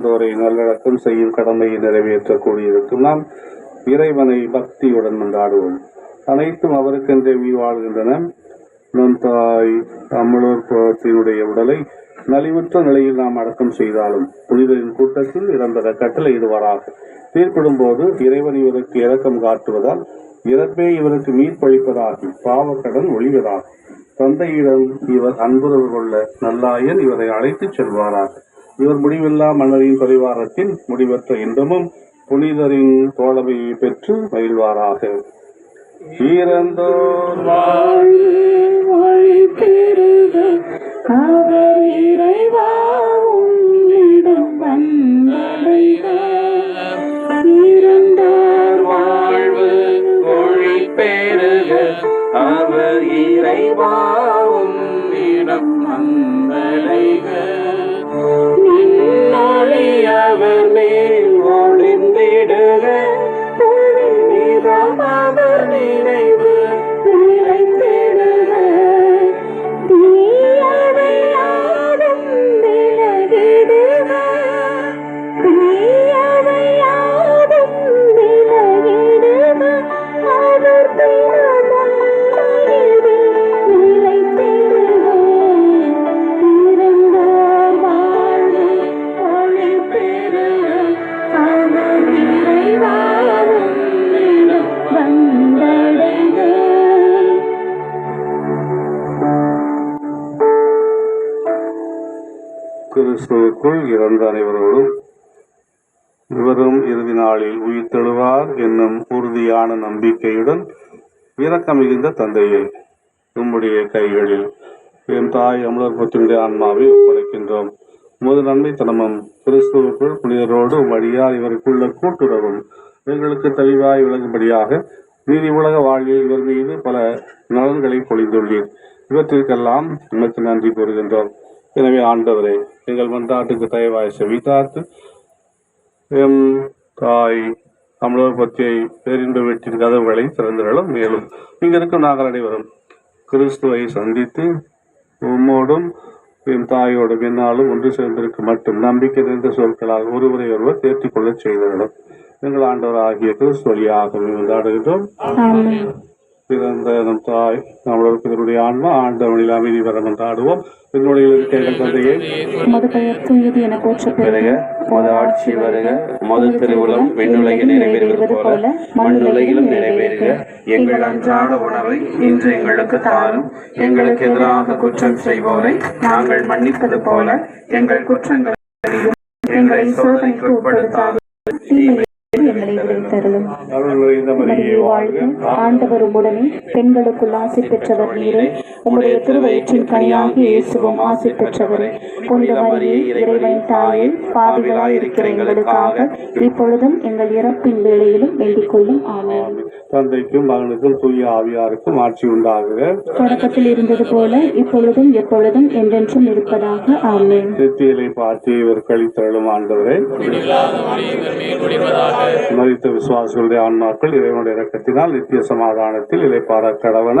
சார்ந்தோரை நல்லடக்கம் செய்யும் கடமையை நிறைவேற்றக்கூடியிருக்கும் நாம் இறைவனை பக்தியுடன் கொண்டாடுவோம் அனைத்தும் அவருக்கென்றே உயிர் வாழ்கின்றன. நம் தாய் தமிழர் குலத்தினுடைய உடலை நலிவுற்ற நிலையில் நாம் அடக்கம் செய்தாலும் புனிதரின் கூட்டத்தில் இடம்பெற கட்டளை இதுவராக தீர்ப்பிடும் போது இறைவன் இவருக்கு இரக்கம் காட்டுவதால் இறப்பே இவருக்கு மீட்பளிப்பதாகி பாவக்கடன் ஒழிவதாகும். தந்தையிடம் இவர் அன்புறவு கொள்ள நல்லாயன் இவரை அழைத்துச் செல்வாராக. இவர் முடிவில்லா மன்னரின் பரிவாரத்தின் முடிவற்ற இன்பமும் புனிதரின் தோழமையை பெற்று மகிழ்வாராக. இறந்தோர் மொழி பெருக அவர் இறைவா கிறிஸ்துவுக்குள் இறந்த அனைவரோடும் இவரும் இறுதி நாளில் உயிர் தெழுவார் என்னும் உறுதியான நம்பிக்கையுடன் இரக்கம் மிகுந்த உம்முடைய கைகளில் என் தாய் அமலர்பத்தினுடைய ஆன்மாவை ஒப்படைக்கின்றோம். முது நன்மைத்தனமும் கிறிஸ்துவுக்குள் புனிதரோடு வழியார் இவருக்குள்ள கூட்டுறவும் எங்களுக்கு தெளிவாய் விளங்கும்படியாக நீதி உலக வாழ்வில் இவர் மீது பல நலன்களை பொழிந்துள்ளீர். இவற்றிற்கெல்லாம் நமக்கு நன்றி கூறுகின்றோம். எனவே ஆண்டவரே எங்கள் மன்றாட்டுக்கு தயவாய் செவித்தார்த்து எம் தாய் தமிழர் பற்றியை பேரின்ப வீட்டின் கதவுகளை திறந்துகளும் மேலும் இங்கிருக்கும் நாங்கள் அனைவரும் கிறிஸ்துவை சந்தித்து உம்மோடும் என் தாயோடும் என்னாலும் ஒன்று சேர்ந்திருக்க மட்டும் நம்பிக்கை நிறைந்த சொற்களால் ஒருவரை ஒருவர் தேர்த்திக் கொள்ள செய்தவர்களும் எங்கள் ஆண்டவர் ஆகிய கிறிஸ்து வழியாக கொண்டாடுகின்றோம் பிறந்த நம் தாய் நம்மளுடைய பிறருடைய ஆன்மா ஆண்டவனில் அமைதி பெற கொண்டாடுவோம் என்னுடைய இருக்க எங்கள் தந்தையை உமது பெயர் தூயது என போற்றப்பெறுக வருக மது ஆட்சி வருக மது திருவுளம் விண்ணுலகில் நிறைவேறுவது போல மண்ணுலகிலும் நிறைவேறுக. எங்கள் அன்றாட உணவை இன்று எங்களுக்கு தாரும். எங்களுக்கு எதிராக குற்றம் செய்வோரை நாங்கள் மன்னிப்பது போல எங்கள் குற்றங்களை எங்களை சோதனைக்கு உட்படுத்தாது. எங்களை விடுவித்தருளும் வாழ்க. ஆண்டவர் உடனே பெண்களுக்குள் ஆசி பெற்றவர் நீரே. உம்முடைய திருவயிற்றின் கனியாகிய இயேசுவும் ஆசி பெற்றவரே. புனித மரியே இறைவன் தாயே பாவிகளாய் இருக்கிற எங்களுக்காக இப்பொழுதும் எங்கள் இறப்பின் வேளையிலும் வேண்டிக் கொள்ளும் ஆமென். தந்தைக்கும் மகனுக்கும் தூய ஆவியாருக்கும் ஆட்சி உண்டாகுக. தொடக்கத்தில் இருந்தது போல இப்பொழுதும் எப்பொழுதும் என்றென்றும் இருப்பதாக. ஆமென். நித்தியலை பார்த்து இவர் கழித்தருளும் ஆண்டவரே. மறித்த விசுவாசிகளுடைய ஆன்மாக்கள் இறைவனுடைய இரக்கத்தினால் நித்திய சமாதானத்தில் இலைப்பார கடவன.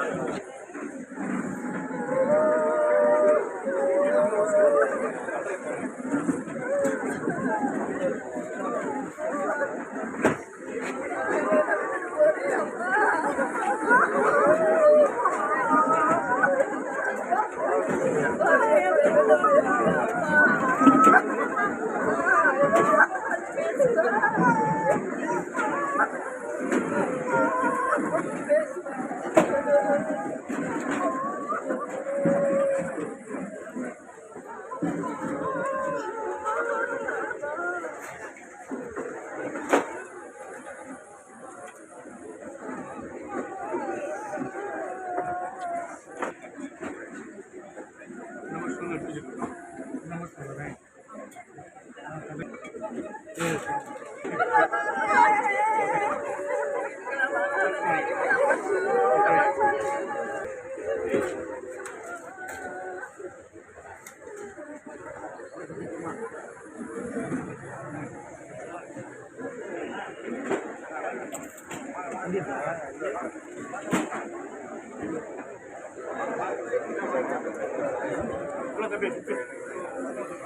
Thank you.